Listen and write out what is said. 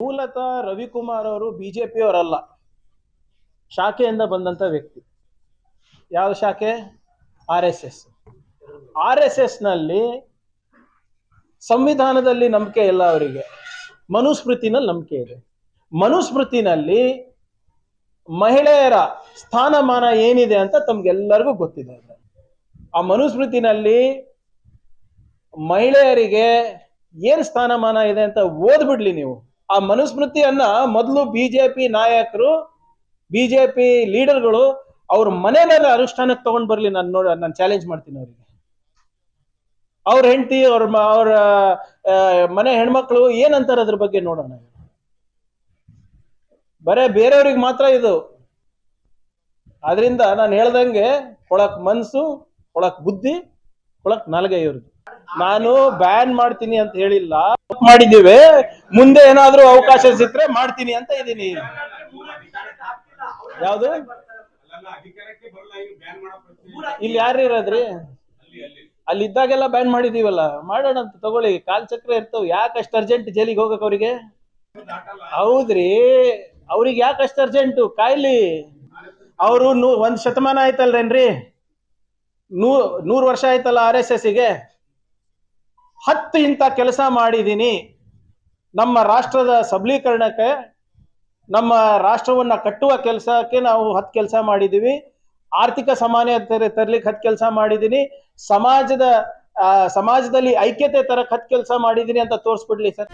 ಮೂಲತಃ ರವಿಕುಮಾರ್ ಅವರು ಬಿಜೆಪಿ ಅವರಲ್ಲ ಶಾಖೆಯಿಂದ ಬಂದಂತ ವ್ಯಕ್ತಿ. ಯಾವ ಶಾಖೆ? R S S. R S ಎಸ್ನಲ್ಲಿ ಸಂವಿಧಾನದಲ್ಲಿ ನಂಬಿಕೆ ಇಲ್ಲ ಅವರಿಗೆ. ಮನುಸ್ಮೃತಿನಲ್ಲಿ ನಂಬಿಕೆ ಇದೆ. ಮನುಸ್ಮೃತಿನಲ್ಲಿ ಮಹಿಳೆಯರ ಸ್ಥಾನಮಾನ ಏನಿದೆ ಅಂತ ತಮ್ಗೆಲ್ಲರಿಗೂ ಗೊತ್ತಿದೆ ಆ ಮನುಸ್ಮೃತಿನಲ್ಲಿ ಮಹಿಳೆಯರಿಗೆ ಏನ್ ಸ್ಥಾನಮಾನ ಇದೆ ಅಂತ ಓದ್ಬಿಡ್ಲಿ ನೀವು. ಆ ಮನುಸ್ಮೃತಿಯನ್ನ ಮೊದಲು ಬಿಜೆಪಿ ನಾಯಕರು ಬಿಜೆಪಿ ಲೀಡರ್ಗಳು ಅವ್ರ ಮನೆಯಲ್ಲ ಅನುಷ್ಠಾನಕ್ಕೆ ತಗೊಂಡ್ ಬರ್ಲಿ ನಾನು ನೋಡ, ನಾನು ಚಾಲೆಂಜ್ ಮಾಡ್ತೀನಿ ಅವರಿಗೆ. ಅವ್ರ ಹೆಂಡತಿ, ಅವ್ರ ಅವ್ರ ಮನೆ ಹೆಣ್ಮಕ್ಳು ಏನಂತಾರೆ ಅದ್ರ ಬಗ್ಗೆ ನೋಡೋಣ. ಬರೇ ಬೇರೆಯವ್ರಿಗೆ ಮಾತ್ರ ಇದು. ಅದರಿಂದ ನಾನು ಹೇಳ್ದಂಗೆ ಕೊಳಕ್ ಮನಸ್ಸು ಕೊಳಕ್ ಬುದ್ಧಿ, ಕೊಳಕ್ ನಾಲ್ಗೆ ಇವ್ರದ್ದು ನಾನು ಬ್ಯಾನ್ ಮಾಡ್ತೀನಿ ಅಂತ ಹೇಳಿಲ್ಲ. ಮಾಡಿದ್ದೀವಿ. ಮುಂದೆ ಏನಾದ್ರೂ ಅವಕಾಶ ಸಿಕ್ಕರೆ ಮಾಡ್ತೀನಿ ಅಂತ ಇದ್ದೀನಿ. ಯಾವ್ದು? ಇಲ್ಲಿ ಯಾರು ಇರೋದ್ರಿ? ಅಲ್ಲಿ ಇದ್ದಾಗೆಲ್ಲ ಬ್ಯಾನ್ ಮಾಡಿದೀವಲ್ಲ ಮಾಡೋಣ ಅಂತ ತಗೊಳ್ಳಿ. ಕಾಲ್ ಚಕ್ರ ಇರ್ತಾವ. ಯಾಕೆ ಅಷ್ಟು ಅರ್ಜೆಂಟ್ ಜೈಲಿಗೆ ಹೋಗಕ್ ಅವ್ರಿಗೆ? ಹೌದ್ರಿ. ಅವ್ರಿಗೆ ಯಾಕೆ ಅಷ್ಟು ಅರ್ಜೆಂಟು ಕಾಯ್ಲಿ ಅವರು ನೂ ಒಂದ್ ಶತಮಾನ ಆಯ್ತಲ್ರೇನ್ರಿ? ನೂ ನೂರು ವರ್ಷ ಆಯ್ತಲ್ಲ ಆರ್ ಎಸ್ ಎಸ್ಗೆ ಹತ್ತು ಇಂಥ ಕೆಲಸ ಮಾಡಿದ್ದೀನಿ ನಮ್ಮ ರಾಷ್ಟ್ರದ ಸಬಲೀಕರಣಕ್ಕೆ, ನಮ್ಮ ರಾಷ್ಟ್ರವನ್ನು ಕಟ್ಟುವ ಕೆಲಸಕ್ಕೆ ನಾವು ಹತ್ತು ಕೆಲಸ ಮಾಡಿದ್ದೀವಿ ಆರ್ಥಿಕ ಸಮಾನತೆ ತರ್ಲಿಕ್ಕೆ ಹತ್ತು ಕೆಲಸ ಮಾಡಿದ್ದೀನಿ ಸಮಾಜದ ಸಮಾಜದಲ್ಲಿ ಐಕ್ಯತೆ ತರಕ್ಕೆ ಹತ್ತು ಕೆಲಸ ಮಾಡಿದ್ದೀನಿ ಅಂತ ತೋರಿಸ್ಬಿಡ್ಲಿ ಸರ್.